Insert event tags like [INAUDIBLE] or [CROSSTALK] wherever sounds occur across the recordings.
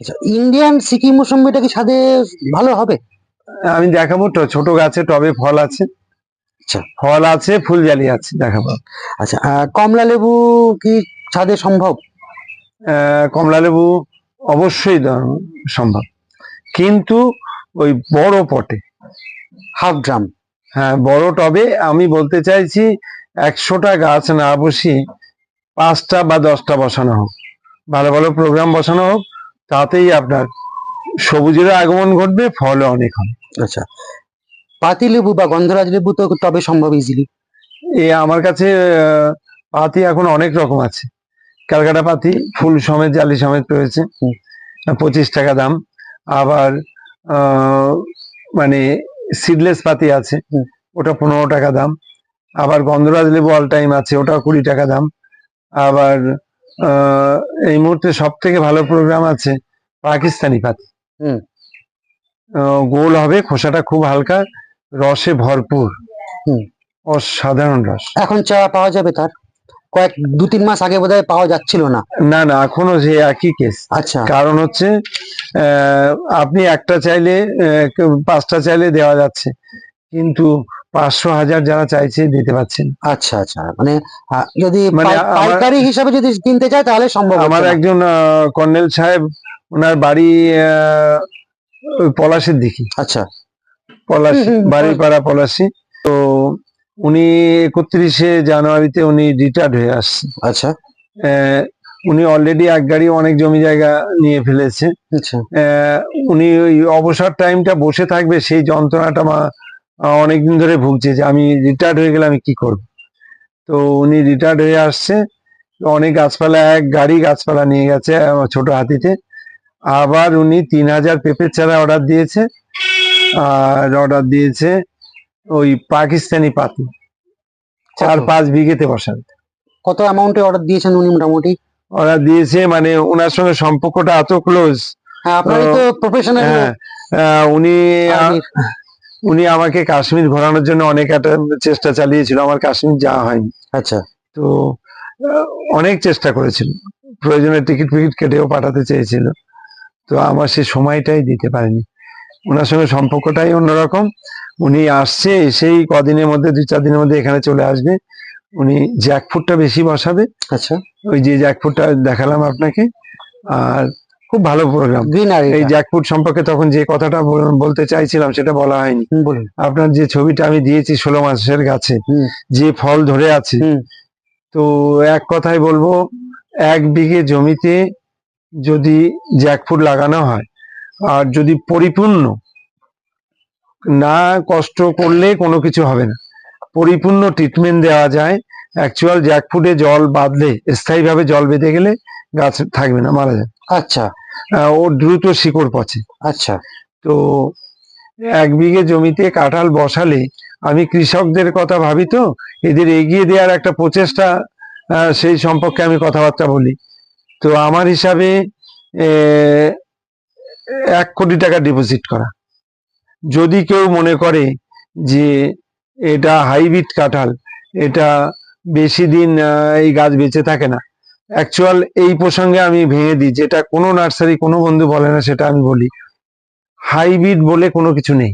আচ্ছা ইন্ডিয়ান সিকিম মৌসুম্বিটা কি ছাদে ভালো হবে? আমি দেখাবো তো ছোট গাছে টবে ফল আছে। আচ্ছা। ফল আছে ফুল জালি আছে দেখাবো। আচ্ছা কমলা লেবু কি ছাদে সম্ভব? কমলা লেবু অবশ্যই সম্ভব। কিন্তু ওই বড় পটে। হাফ ড্রাম হ্যাঁ বড় টবে আমি বলতে চাইছি একশোটা গাছ না বসিয়ে পাঁচটা বা দশটা বসানো হোক। ভালো ভালো প্রোগ্রাম বসানো হোক তাতেই আপনার সবুজের আগমন ঘটবে ফলও অনেক হবে। আচ্ছা। পাতি লেবু বা গন্ধরাজ লেবু তো তবে সম্ভব ইজিলি এ আমার কাছে পাতি এখন অনেক রকম আছে। ক্যালকাটা পাতি ফুল সমেত জালি সমেত রয়েছে। পঁচিশ টাকা দাম। আবার মানে সিডলেস পাতি আছে। ওটা পনেরো টাকা দাম। আবার গন্ধরাজ লেবু অল টাইম আছে ওটা কুড়ি টাকা দাম। আবার এই মুহূর্তে সব থেকে ভালো প্রোগ্রাম আছে পাকিস্তানি পাতি। হুম। গোল হবে খোসাটা খুব হালকা রসে ভরপুর। হুম। অসাধারণ রস। এখন চা পাওয়া যাবে তার? কয়েক দু তিন মাস আগে বোধহয় পাওয়া যাচ্ছিল না। না না এখনও যে একই কেস আচ্ছা। কারণ হচ্ছে আপনি একটা চাইলে পাঁচটা চাইলে দেওয়া যাচ্ছে। কিন্তু পাঁচশো হাজার যারা চাইছে দিতে পারছেন। আচ্ছা আচ্ছা। মানে যদি মানে পাই- পাইকারি হিসাবে যদি কিনতে চায় তাহলে সম্ভব আমার একজন কর্নেল সাহেব ওনার বাড়ি পলাশির দিকে। আচ্ছা। পলাশি বাড়িপাড়া পলাশি। তো উনি একত্রিশে জানুয়ারিতে উনি রিটায়ার্ড হয়ে আসছে আচ্ছা। উনি অলরেডি এক গাড়ি অনেক জমি জায়গা নিয়ে ফেলেছে আচ্ছা। উনি ওই অবসর টাইমটা বসে থাকবে সেই যন্ত্রণাটা মা অনেকদিন ধরে ভুগছে যে আমি রিটায়ার্ড হয়ে গেলে আমি কি করব? তো উনি রিটায়ার্ড হয়ে আসছে অনেক গাছপালা এক গাড়ি গাছপালা নিয়ে গেছে ছোট হাতিতে। আবার উনি তিন হাজার পেঁপের চারা অর্ডার দিয়েছে আর অর্ডার দিয়েছে ওই পাকিস্তানি পাতি। চার পাঁচ বিঘেতে বসান। কত অ্যামাউন্টে অর্ডার দিয়েছেন উনি মোটামুটি? অর্ডার দিয়েছে মানে ওনার সঙ্গে সম্পর্কটা এত ক্লোজ হ্যাঁ আপনারই তো প্রফেশনাল হ্যাঁ উনি উনি আমাকে কাশ্মীর ঘোরানোর জন্য অনেক একটা চেষ্টা চালিয়েছিল আমার কাশ্মীর যাওয়া হয়নি। আচ্ছা। তো অনেক চেষ্টা করেছিল। প্রয়োজনে টিকিট ফিকিট কেটেও পাঠাতে চেয়েছিল। তো আমার সে সময়টাই দিতে পারেনি। ওনার সঙ্গে সম্পর্কটাই অন্যরকম। উনি আসছে সেই কদিনের মধ্যে দুই চার দিনের মধ্যে এখানে চলে আসবে। উনি জ্যাকফুটটা বেশি বসাবে। আচ্ছা। ওই যে জ্যাকফুটটা দেখালাম আপনাকে। আর খুব ভালো প্রোগ্রাম এই জ্যাকফুট সম্পর্কে তখন যে কথাটা বল- বলতে চাইছিলাম সেটা বলা হয়নি। বলুন। আপনার যে ছবিটা আমি দিয়েছি ষোলো মাসের গাছে যে ফল ধরে আছে তো এক কথায় বলব এক বিঘে জমিতে যদি জ্যাকফুট লাগানো হয় আর যদি পরিপূর্ণ না কষ্ট করলে কোনো কিছু হবে না। পরিপূর্ণ ট্রিটমেন্ট দেওয়া যায় অ্যাকচুয়াল জ্যাকফুটে জল বাঁধলে স্থায়ীভাবে জল বেঁধে গেলে গাছ থাকবে না মারা যায় আচ্ছা। ও দ্রুত শিকড় পচে। আচ্ছা। তো এক বিঘে জমিতে কাঁঠাল বসালে আমি কৃষকদের কথা ভাবি তো এদের এগিয়ে দেওয়ার একটা প্রচেষ্টা সেই সম্পর্কে আমি কথাবার্তা বলি। তো আমার হিসাবে এক কোটি টাকা ডিপোজিট করা। যদি কেউ মনে করে যে এটা হাইব্রিড কাঁঠাল এটা বেশি দিন এই গাছ বেঁচে থাকে না অ্যাকচুয়াল এই প্রসঙ্গে আমি ভেঙে দিই যেটা কোনো নার্সারি কোনো বন্ধু বলে না সেটা আমি বলি। হাইব্রিড বলে কোনো কিছু নেই।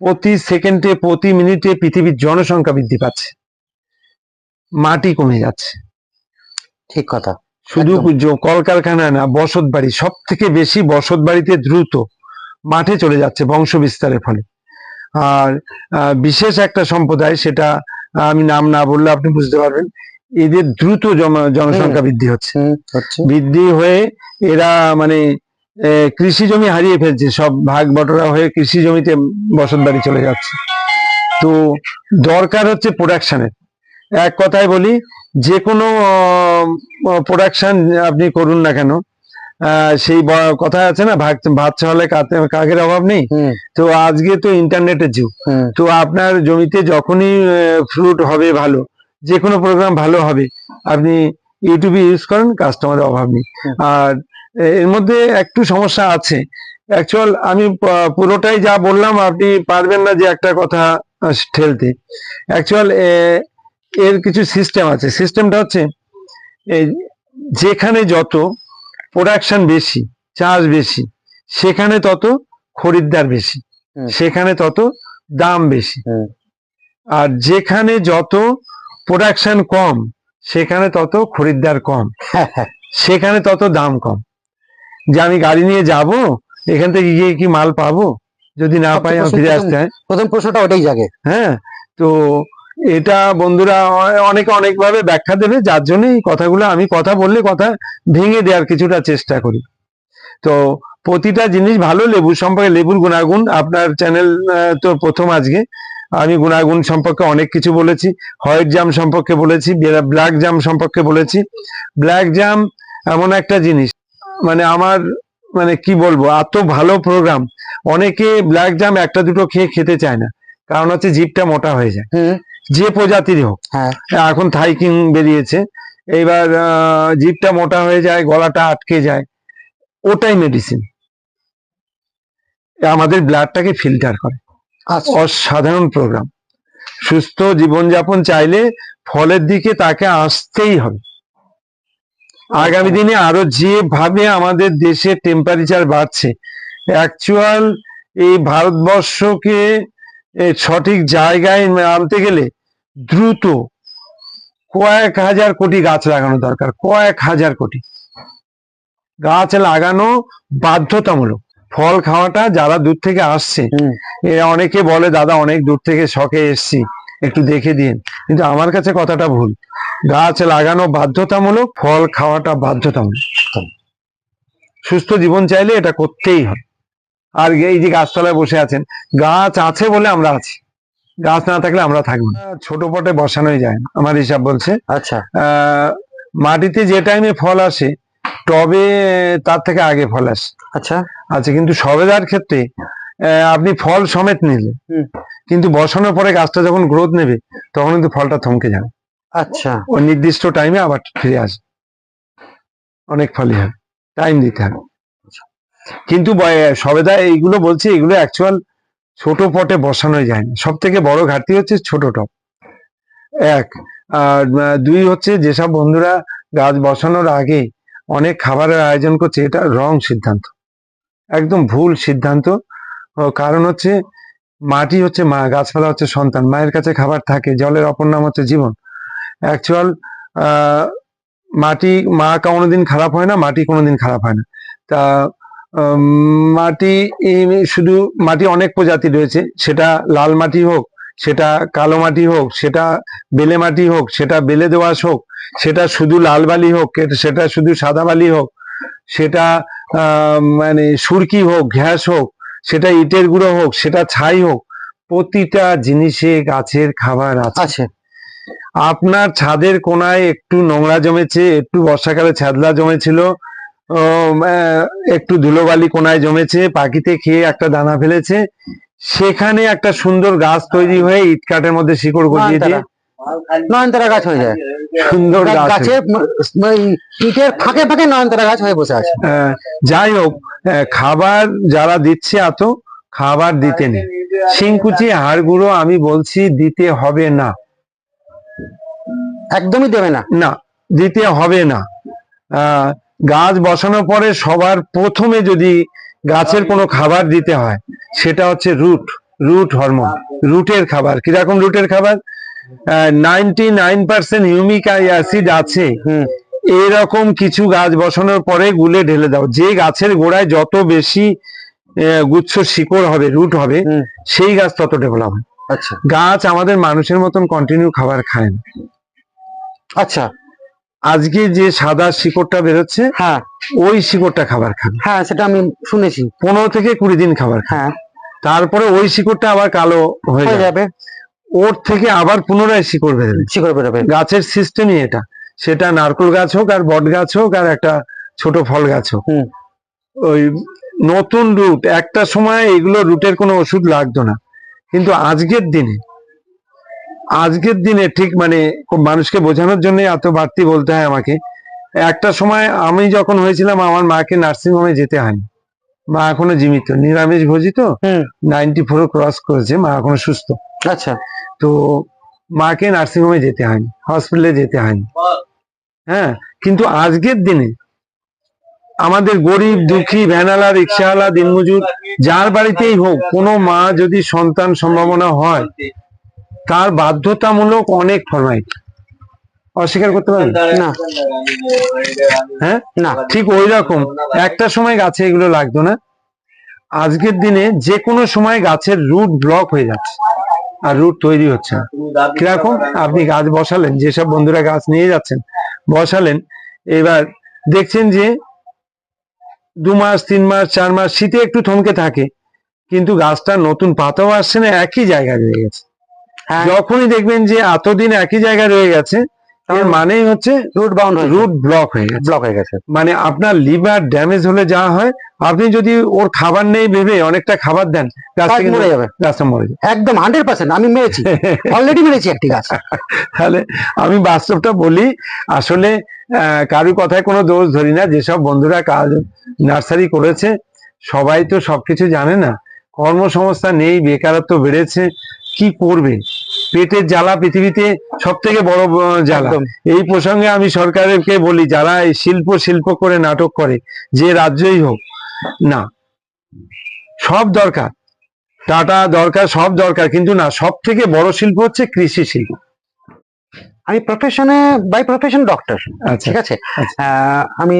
প্রতি সেকেন্ডে প্রতি মিনিটে পৃথিবীর জনসংখ্যা বৃদ্ধি পাচ্ছে। মাটি কমে যাচ্ছে। ঠিক কথা। শুধু। কলকারখানা না বসত বাড়ি সব থেকে বেশি বসত বাড়িতে দ্রুত মাঠে চলে যাচ্ছে বংশ বিস্তারের ফলে। আর বিশেষ একটা সম্প্রদায় সেটা আমি নাম না বললে আপনি বুঝতে পারবেন এদের দ্রুত জনসংখ্যা বৃদ্ধি হচ্ছে। বৃদ্ধি হয়ে এরা মানে কৃষি জমি হারিয়ে ফেলছে। সব ভাগ বটরা হয়ে কৃষি জমিতে বসত বাড়ি চলে যাচ্ছে। তো দরকার হচ্ছে প্রোডাকশনের এক কথায় বলি যে কোনো প্রোডাকশন আপনি করুন না কেন। সেই কথা আছে না ভাগ ভাত কাতে- কাকের অভাব নেই। তো আজকে তো ইন্টারনেটের যুগ। তো আপনার জমিতে যখনই ফ্রুট হবে ভালো যে কোনো প্রোগ্রাম ভালো হবে। আপনি ইউটিউবে ইউজ করেন কাস্টমারের অভাব নেই। আর এর মধ্যে একটু সমস্যা আছে। অ্যাকচুয়াল আমি পুরোটাই যা বললাম আপনি পারবেন না যে একটা কথা ঠেলতে। অ্যাকচুয়াল এর কিছু সিস্টেম আছে। সিস্টেমটা হচ্ছে এই যেখানে যত প্রোডাকশন বেশি চাষ বেশি সেখানে তত খরিদ্দার বেশি সেখানে তত দাম বেশি। আর যেখানে যত প্রোডাকশন কম সেখানে তত খরিদ্দার কম সেখানে তত দাম কম। যে আমি গাড়ি নিয়ে যাব এখান থেকে গিয়ে কি মাল পাবো? যদি না পাই প্রথম- ফিরে আসতে হয়। প্রথম প্রশ্নটা ওটাই জাগে। হ্যাঁ তো এটা বন্ধুরা অনেকে অনেকভাবে ব্যাখ্যা দেবে যার জন্য এই কথাগুলো আমি কথা বললে কথা ভেঙে দেওয়ার কিছুটা চেষ্টা করি। তো প্রতিটা জিনিস ভালো লেবু সম্পর্কে লেবুর গুণাগুণ আপনার চ্যানেল তো প্রথম আজকে। আমি গুণাগুণ সম্পর্কে অনেক কিছু বলেছি হোয়াইট জাম সম্পর্কে বলেছি ব্ল্যাক জাম সম্পর্কে বলেছি। ব্ল্যাক জাম এমন একটা জিনিস মানে আমার মানে কি বলব এত ভালো প্রোগ্রাম অনেকে ব্ল্যাক জাম একটা দুটো খেয়ে খেতে চায় না কারণ হচ্ছে জিভটা মোটা হয়ে যায়। যে প্রজাতিরই হোক হ্যাঁ। এখন থাইকিং বেরিয়েছে এইবার জিভটা মোটা হয়ে যায় গলাটা আটকে যায় ওটাই মেডিসিন আমাদের ব্লাডটাকে ফিল্টার করে। অসাধারণ প্রোগ্রাম সুস্থ জীবনযাপন চাইলে ফলের দিকে তাকে আসতেই হবে। আগামী দিনে আরও যেভাবে আমাদের দেশে টেম্পারেচার বাড়ছে অ্যাকচুয়াল এই ভারতবর্ষকে সঠিক জায়গায় আনতে গেলে দ্রুত কয়েক হাজার কোটি গাছ লাগানো দরকার কয়েক হাজার কোটি। গাছ লাগানো বাধ্যতামূলক। ফল খাওয়াটা যারা দূর থেকে আসছে হুম। এ অনেকে বলে দাদা অনেক দূর থেকে শখে এসছি একটু দেখে দিন। কিন্তু আমার কাছে কথাটা ভুল। গাছ লাগানো বাধ্যতামূলক ফল খাওয়াটা বাধ্যতামূলক। সুস্থ জীবন চাইলে এটা করতেই হয়। আর এই যে গাছতলায় বসে আছেন গাছ আছে বলে আমরা আছি। গাছ না থাকলে আমরা থাকব না। ছোট পটে বসানোই যায় না আমার হিসাব বলছে। আচ্ছা। আহ মাটিতে যে টাইমে ফল আসে টবে তার থেকে আগে ফল আসে। আচ্ছা। আচ্ছা কিন্তু সবেদার ক্ষেত্রে আপনি ফল সমেত নিলে। কিন্তু বসানোর পরে গাছটা যখন গ্রোথ নেবে তখন কিন্তু ফলটা থমকে যাবে। আচ্ছা। ওই নির্দিষ্ট টাইমে আবার ফিরে আসে অনেক ফলই হবে টাইম দিতে হবে। কিন্তু সবেদা এইগুলো বলছে এগুলো অ্যাকচুয়াল ছোট পটে বসানোই যায় না। সব থেকে বড় ঘাটতি হচ্ছে ছোট টপ এক আর দুই হচ্ছে যেসব বন্ধুরা গাছ বসানোর আগে অনেক খাবারের আয়োজন করছে এটা রং সিদ্ধান্ত। একদম ভুল সিদ্ধান্ত। কারণ হচ্ছে মাটি হচ্ছে মা, গাছপালা হচ্ছে সন্তান, মায়ের কাছে খাবার থাকে, জলের অপর নাম হচ্ছে জীবন। অ্যাকচুয়াল মাটি, মা কোনোদিন খারাপ হয় না, মাটি কোনোদিন খারাপ হয় না। তা মাটি শুধু মাটি অনেক প্রজাতি রয়েছে, সেটা লাল মাটি হোক, সেটা কালো মাটি হোক, সেটা বেলে মাটি হোক, সেটা বেলে দোআঁশ হোক, সেটা শুধু লাল বালি হোক, সেটা শুধু সাদা বালি হোক সেটা মানে সুরকি হোক ঘ্যাস হোক সেটা ইটের গুঁড়ো হোক সেটা ছাই হোক প্রতিটা জিনিসে গাছের খাবার আছে। আপনার ছাদের কোনায় একটু নোংরা জমেছে একটু বর্ষাকালে ছাদলা জমেছিল একটু ধুলোবালি কোনায় জমেছে পাখিতে খেয়ে একটা দানা ফেলেছে সেখানে একটা সুন্দর গাছ তৈরি হয়ে ইটকাটের মধ্যে শিকড় গজিয়ে দিয়ে নয়নতারা গাছ হয়ে যায়। সুন্দর গাছ- গাছ। গাছে ম- ম- এই ইটের ফাঁকে ফাঁকে নয়নতারা গাছ হয়ে বসে আছে। যাই হোক খাবার যারা দিচ্ছে এত খাবার দিতে নেই। শিংকুচি হাড় গুঁড়ো আমি বলছি দিতে হবে না। একদমই দেবে না। না দিতে হবে না। আহ, গাছ বসানোর পরে সবার প্রথমে যদি গাছের কোনো খাবার দিতে হয় সেটা হচ্ছে রুট রুট হরমোন রুটের খাবার। কীরকম রুটের খাবার? Ninety nine percent humic acid আছে এরকম কিছু গাছ বসানোর পরে গুলে ঢেলে দাও। যে গাছের গোড়ায় যত বেশি গুচ্ছ শিকড় হবে রুট হবে সেই গাছ তত ডেভেলপ আচ্ছা। গাছ আমাদের মানুষের মতন কন্টিনিউ খাবার খায় না। আচ্ছা। আজকে যে সাদা শিকড়টা বেরোচ্ছে হ্যাঁ। ওই শিকড়টা খাবার খাবে। হ্যাঁ সেটা আমি শুনেছি। পনেরো থেকে কুড়ি দিন খাবার খাবে। হ্যাঁ। তারপরে ওই শিকড়টা আবার কালো হয়ে যাবে। ওর থেকে আবার পুনরায় শিকড় বেরোবে শিকড় বেরোবে গাছের সিস্টেমই এটা। সেটা নারকেল গাছ হোক আর বট গাছ হোক আর একটা ছোট ফল গাছ হোক। ওই নতুন রুট একটা সময় এগুলো রুটের কোনো ওষুধ লাগতো না। কিন্তু আজকের দিনে আজকের দিনে ঠিক মানে মানুষকে বোঝানোর জন্য এত বাড়তি বলতে হয় আমাকে। একটা সময় আমি যখন হয়েছিলাম আমার মাকে নার্সিং হোমে যেতে হয়নি। মা এখনও জীবিত। নিরামিষ ভোজিত নাইনটি ফোর ক্রস করেছে। মা এখনও সুস্থ। আচ্ছা। তো মাকে নার্সিং হোমে যেতে হয়নি হসপিটালে যেতে হয়নি। হ্যাঁ কিন্তু আজকের দিনে আমাদের গরিব দুঃখী ভ্যানালা রিক্সাওয়ালা দিনমজুর যার বাড়িতেই হোক কোনো মা যদি সন্তান সম্ভাবনা হয় তার বাধ্যতামূলক অনেক ফরমাইট অস্বীকার করতে পারবেন না। হ্যাঁ? না। ঠিক ওই রকম। একটা সময় গাছে এগুলো লাগতো না। আজকের দিনে যে কোনো সময় গাছের রুট ব্লক হয়ে যাচ্ছে। আর রুট তৈরি হচ্ছে। না কীরকম? আপনি গাছ বসালেন যেসব বন্ধুরা গাছ নিয়ে যাচ্ছেন বসালেন এবার দেখছেন যে দু মাস তিন মাস চার মাস শীতে একটু থমকে থাকে কিন্তু গাছটা নতুন পাতাও আসছে না একই জায়গায় রয়ে গেছে। হ্যাঁ। যখনই দেখবেন যে এতদিন একই জায়গায় রয়ে গেছে এর মানেই হচ্ছে রুট বাউন্ড রুট ব্লক হয়ে গেছে। ব্লক হয়ে গেছে। মানে আপনার লিভার ড্যামেজ হলে যা হয় আপনি যদি ওর খাবার নেই ভেবে অনেকটা খাবার দেন গাছটা মরে যাবে। গাছটা মরে যাবে। একদম হান্ড্রেড পার্সেন্ট আমি মেরেছি। [LAUGHS] অলরেডি মেরেছি একটি গাছ। তাহলে আমি বাস্তবটা বলি আসলে আহ, কারোর কথায় কোনো দোষ ধরি না যেসব বন্ধুরা কাজ নার্সারি করেছে সবাই তো সবকিছু জানে না। কর্মসংস্থান নেই বেকারত্ব বেড়েছে কি করবে? পেটের জ্বালা পৃথিবীতে সব থেকে বড় জ্বালা। এই প্রসঙ্গে আমি সরকারকে বলি যারা এই শিল্প শিল্প করে নাটক করে যে রাজ্যই হোক না সব দরকার। টাটা দরকার সব দরকার কিন্তু না সব থেকে বড় শিল্প হচ্ছে কৃষি শিল্প। আমি প্রফেশনে বাই প্রফেশন ডক্টর ঠিক আছে? আচ্ছা। আমি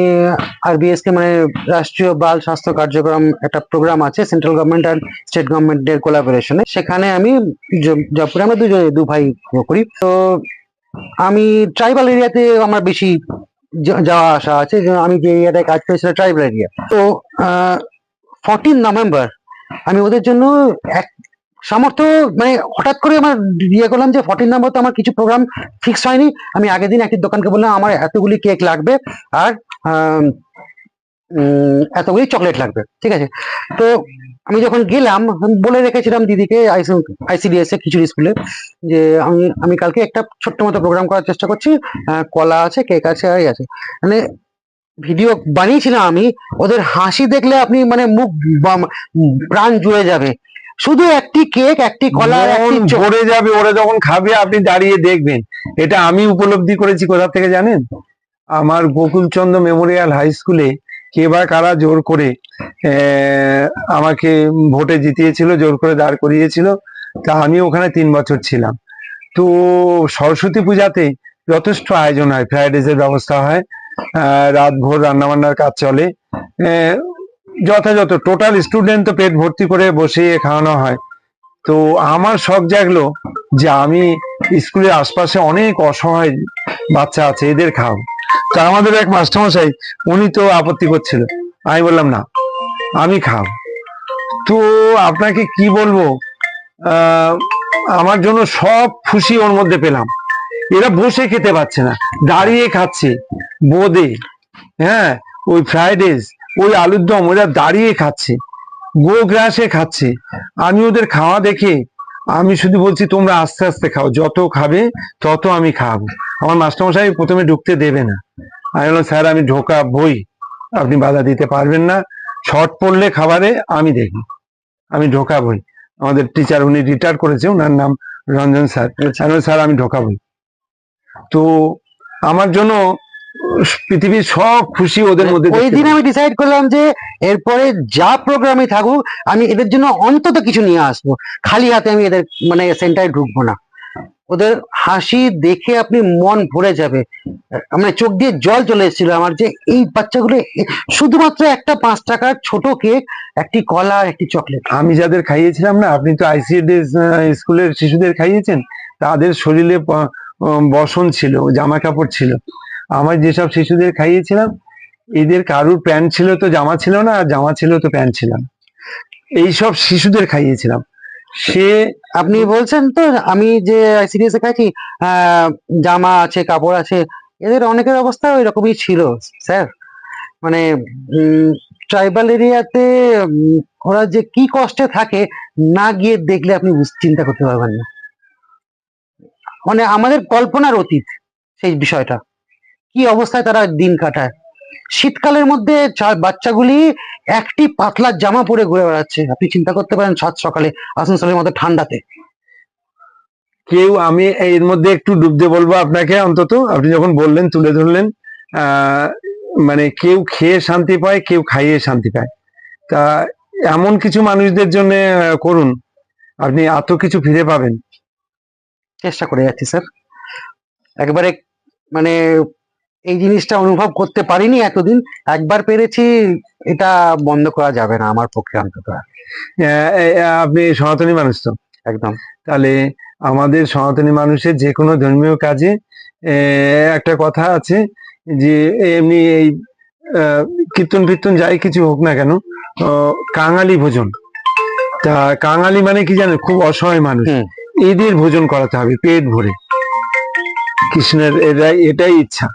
আরবিএসকে মানে রাষ্ট্রীয় বাল স্বাস্থ্য কার্যক্রম একটা প্রোগ্রাম আছে সেন্ট্রাল গভর্নমেন্ট আর স্টেট গভর্নমেন্টের কোলাবোরেশনে সেখানে আমি জবপুরে আমরা দুজনে দু ভাই করি। তো আমি ট্রাইবাল এরিয়াতে আমার বেশি যাওয়া আসা আছে আমি যে এরিয়াটায় কাজ করি সেটা ট্রাইবাল এরিয়া তো ফোরটিন নভেম্বর আমি ওদের জন্য এক সামর্থ্য মানে হঠাৎ করে আমার ইয়ে করলাম যে ফোরটিন নাম্বার তো আমার কিছু প্রোগ্রাম ফিক্স হয়নি। আমি আগের দিন একটি দোকানকে বললাম, আমার এতগুলি কেক লাগবে আর এতগুলি চকলেট লাগবে। ঠিক আছে? তো আমি যখন গেলাম, বলে রেখেছিলাম দিদিকে আইসিডিএস এ খিচুড়ি স্কুলে যে আমি আমি কালকে একটা ছোট্ট মতো প্রোগ্রাম করার চেষ্টা করছি। কলা আছে কেক আছে, আর আছে। মানে ভিডিও বানিয়েছিলাম আমি, ওদের হাসি দেখলে আপনি মানে মুখ প্রাণ জুড়ে যাবে। শুধু একটি কেক একটি কলা একটি ভরে যাবে ওরা যখন খাবে আপনি দাঁড়িয়ে দেখবেন। এটা আমি উপলব্ধি করেছি কোথা থেকে জানেন? আমার গোকুলচন্দ্র মেমোরিয়াল হাই স্কুলে কে বা কারা জোর করে আমাকে ভোটে জিতিয়েছিল জোর করে দাঁড় করিয়েছিল তা আমি ওখানে তিন বছর ছিলাম। তো সরস্বতী পূজাতে যথেষ্ট আয়োজন হয় ফ্রাইড রাইসের ব্যবস্থা হয় রাত ভোর রান্নাবান্নার কাজ চলে আহ, যথাযথ টোটাল স্টুডেন্ট তো পেট ভর্তি করে বসিয়ে খাওয়ানো হয়। তো আমার শখ জাগলো যে আমি স্কুলের আশপাশে অনেক অসহায় বাচ্চা আছে, এদের খাও তো আমাদের এক মাস্টারমশাই, উনি তো আপত্তি করছিল। আমি বললাম, না, আমি খাও তো আপনাকে কি বলব? আমার জন্য সব খুশি ওর মধ্যে পেলাম। এরা বসে খেতে পাচ্ছে না। দাঁড়িয়ে খাচ্ছে। বোদে হ্যাঁ ওই ফ্রাইড রাইস ওই আলুর দম ওরা দাঁড়িয়ে খাচ্ছে, গো গ্রাসে খাচ্ছে। আমি ওদের খাওয়া দেখে, আমি শুধু বলছি, তোমরা আস্তে আস্তে খাও, যত খাবে তত আমি খাওয়াবো আমার মাস্টারমশাই প্রথমে ঢুকতে দেবে না। আমি বললাম, স্যার, আমি ঢোকা বই, আপনি বাধা দিতে পারবেন না। শর্ট পড়লে খাবারে আমি দেখি, আমি ঢোকা বই। আমাদের টিচার উনি রিটায়ার করেছে ওনার নাম রঞ্জন স্যার। স্যার, আমি ঢোকা বই। তো আমার জন্য পৃথিবীর সব খুশি ওদের মধ্যে ওই দিন আমি ডিসাইড করলাম যে এরপরে যা প্রোগ্রামে থাকুক আমি এদের জন্য অন্তত কিছু নিয়ে আসব। খালি হাতে আমি এদের মানে সেন্টারে ঢুকবো না। ওদের হাসি দেখে আপনি মন ভরে যাবে। মানে চোখ দিয়ে জল চলে এসেছিল আমার যে এই বাচ্চাগুলো শুধুমাত্র একটা পাঁচ টাকার ছোট কেক একটি কলা আর একটি চকলেট। আমি যাদের খাইয়েছিলাম না আপনি তো আইসিএডি স্কুলের শিশুদের খাইয়েছেন তাদের শরীরে বসন ছিল জামা কাপড় ছিল। আমার যেসব শিশুদের খাইয়েছিলাম, এদের কারুর প্যান্ট ছিল তো জামা ছিল না, আর জামা ছিল তো প্যান্ট ছিল না। এইসব শিশুদের খাইয়েছিলাম। সে আপনি বলছেন তো, আমি যে সিরিয়াসে খাইছি জামা আছে, কাপড় আছে, এদের অনেকের অবস্থা ওই রকমই ছিল, স্যার। মানে ট্রাইবাল এরিয়াতে ওরা যে কি কষ্টে থাকে, না গিয়ে দেখলে আপনি চিন্তা করতে পারবেন না। মানে আমাদের কল্পনার অতীত, সেই বিষয়টা। কি অবস্থায় তারা দিন কাটায়? শীতকালের মধ্যে বাচ্চাগুলি একটি পাতলা জামা পরে ঘুরে বেড়াচ্ছে। আপনি চিন্তা করতে পারেন সাত সকালে আসানসোলের মতো ঠান্ডাতে। কেউ আমি এর মধ্যে একটু ডুবতে বলব আপনাকে অন্তত। আপনি যখন বললেন তুলে ধরলেন মানে কেউ খেয়ে শান্তি পায় কেউ খাইয়ে শান্তি পায়। তা এমন কিছু মানুষদের জন্য করুন। আপনি এত কিছু ফিরে পাবেন। চেষ্টা করে যাচ্ছি স্যার। একবারে মানে এই জিনিসটা অনুভব করতে পারিনি এতদিন। একবার পেরেছি এটা বন্ধ করা যাবে না আমার পক্ষে অন্তত। আপনি সনাতনী মানুষ তো? একদম। তাহলে আমাদের সনাতনী মানুষের যে কোনো ধর্মীয় কাজে একটা কথা আছে যে এমনি এই কীর্তন ফীর্তন যাই কিছু হোক না কেন কাঙালি ভোজন। তা কাঙালি মানে কি জানেন? খুব অসহায় মানুষ। এদের ভোজন করাতে হবে পেট ভরে। কৃষ্ণের এটাই এটাই ইচ্ছা।